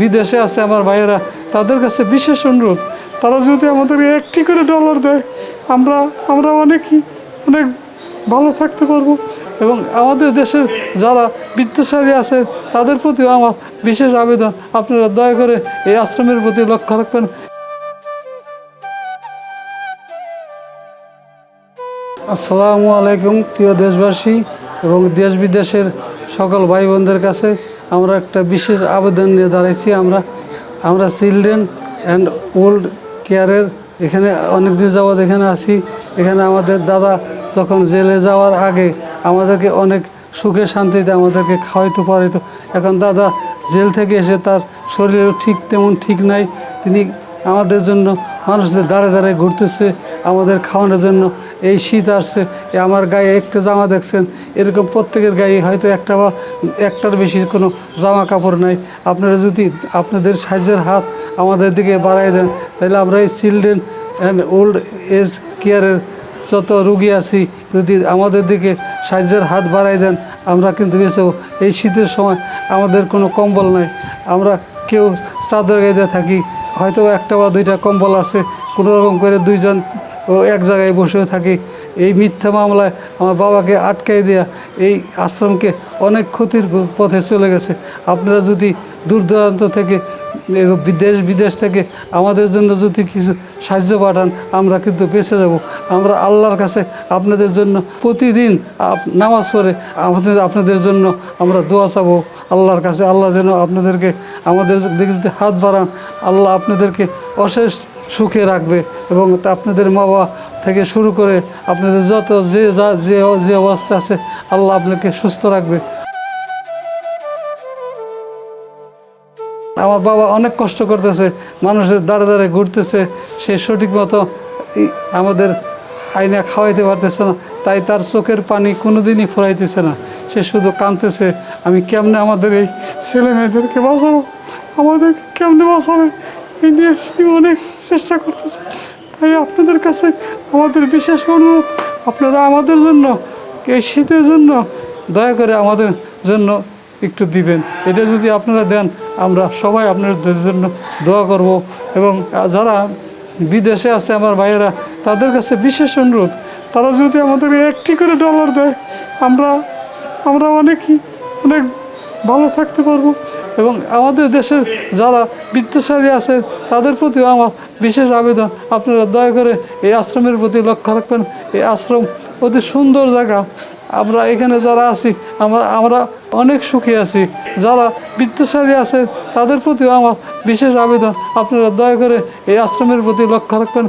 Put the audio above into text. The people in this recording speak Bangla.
বিদেশে আছে আমার ভাইয়েরা, তাদের কাছে বিশেষ অনুরোধ, তারা যদি আমাদের একটি করে ডলার দেয়, আমরা আমরা অনেকই, অনেক ভালো থাকতে পারব। এবং আমাদের দেশের যারা বিত্তশালী আছে, তাদের প্রতিও আমার বিশেষ আবেদন, আপনারা দয়া করে এই আশ্রমের প্রতি লক্ষ্য রাখবেন। আসসালামু আলাইকুম, প্রিয় দেশবাসী এবং দেশ বিদেশের সকল ভাই বোনদের কাছে। আমরা একটা বিশেষ আবেদন নিয়ে দাঁড়াইছি। আমরা আমরা চিলড্রেন অ্যান্ড ওল্ড কেয়ারের এখানে অনেক দিন যাবৎ এখানে আসি এখানে আমাদের দাদা যখন জেলে যাওয়ার আগে আমাদেরকে অনেক সুখে শান্তিতে আমাদেরকে খাওয়াইতে পারিত এখন দাদা জেল থেকে এসে তার শরীরও ঠিক তেমন ঠিক নাই। তিনি আমাদের জন্য মানুষদের দাঁড়ে দাঁড়ে ঘুরতেছে। আমাদের খাওয়ানোর জন্য এই শীত আসছে আমার গায়ে একটা জামা দেখছেন, এরকম প্রত্যেকের গায়ে হয়তো একটা বা, একটার বেশি কোনো জামা কাপড় নাই। আপনারা যদি আপনাদের সাহায্যের হাত আমাদের দিকে বাড়াই দেন, তাহলে আমরা এই চিলড্রেন অ্যান্ড ওল্ড এজ কেয়ারের যত রুগী আছি, যদি আমাদের দিকে সাহায্যের হাত বাড়াই দেন, আমরা কিন্তু বেঁচে এই শীতের সময় আমাদের কোনো কম্বল নাই। আমরা কেউ চাদর গাইতে থাকি, হয়তো একটা বা দুইটা কম্বল আছে, কোনো রকম করে দুইজন ও এক জায়গায় বসে থাকি। এই মিথ্যা মামলায় আমার বাবাকে আটকাই দেওয়া এই আশ্রমকে অনেক ক্ষতির পথে চলে গেছে। আপনারা যদি দূর দূরান্ত থেকে এ বিদেশ বিদেশ থেকে আমাদের জন্য যদি কিছু সাহায্য পাঠান, আমরা কিন্তু বেঁচে যাব। আমরা আল্লাহর কাছে আপনাদের জন্য প্রতিদিন নামাজ পড়ে আমাদের, আপনাদের জন্য আমরা দোয়া চাবো। আল্লাহর কাছে আল্লাহ যেন আপনাদেরকে, আমাদের দিকে যদি হাত বাড়ান, আল্লাহ আপনাদেরকে অশেষ সুখে রাখবে এবং আপনাদের মা বাবা থেকে শুরু করে আপনাদের যত যে যা, যে যে অবস্থা আছে, আল্লাহ আপনাকে সুস্থ রাখবে। আমার বাবা অনেক কষ্ট করতেছে, মানুষের দ্বারে দ্বারে ঘুরতেছে, সে সঠিক মতো আমাদের আইনা খাওয়াইতে পারতেছে না, তাই তার চোখের পানি কোনোদিনই ফুরাইতেছে না। সে শুধু কাঁদতেছে, আমি কেমনে আমাদের এই ছেলে মেয়েদেরকে বাঁচাবো? আমাদেরকে কেমনে বাঁচাবে? অনেক চেষ্টা করতেছে। তাই আপনাদের কাছে আমাদের বিশেষ অনুরোধ, আপনারা আমাদের জন্য, এই শীতের জন্য দয়া করে আমাদের জন্য একটু দিবেন। এটা যদি আপনারা দেন, আমরা সবাই আপনাদের জন্য দোয়া করব। এবং যারা বিদেশে আছে, আমার ভাইয়েরা, তাদের কাছে বিশেষ অনুরোধ, তারা যদি আমাদের একটি করে ডলার দেয়, আমরা আমরা অনেকই অনেক ভালো থাকতে পারব। এবং আমাদের দেশের যারা বিত্তশালী আছে, তাদের প্রতিও আমার বিশেষ আবেদন। আপনারা দয়া করে এই আশ্রমের প্রতি লক্ষ্য রাখবেন। এই আশ্রম অতি সুন্দর জায়গা। আমরা এখানে যারা আছি, আমরা আমরা অনেক সুখী আছি। যারা বিত্তশালী আছে, তাদের প্রতিও আমার বিশেষ আবেদন। আপনারা দয়া করে এই আশ্রমের প্রতি লক্ষ্য রাখবেন।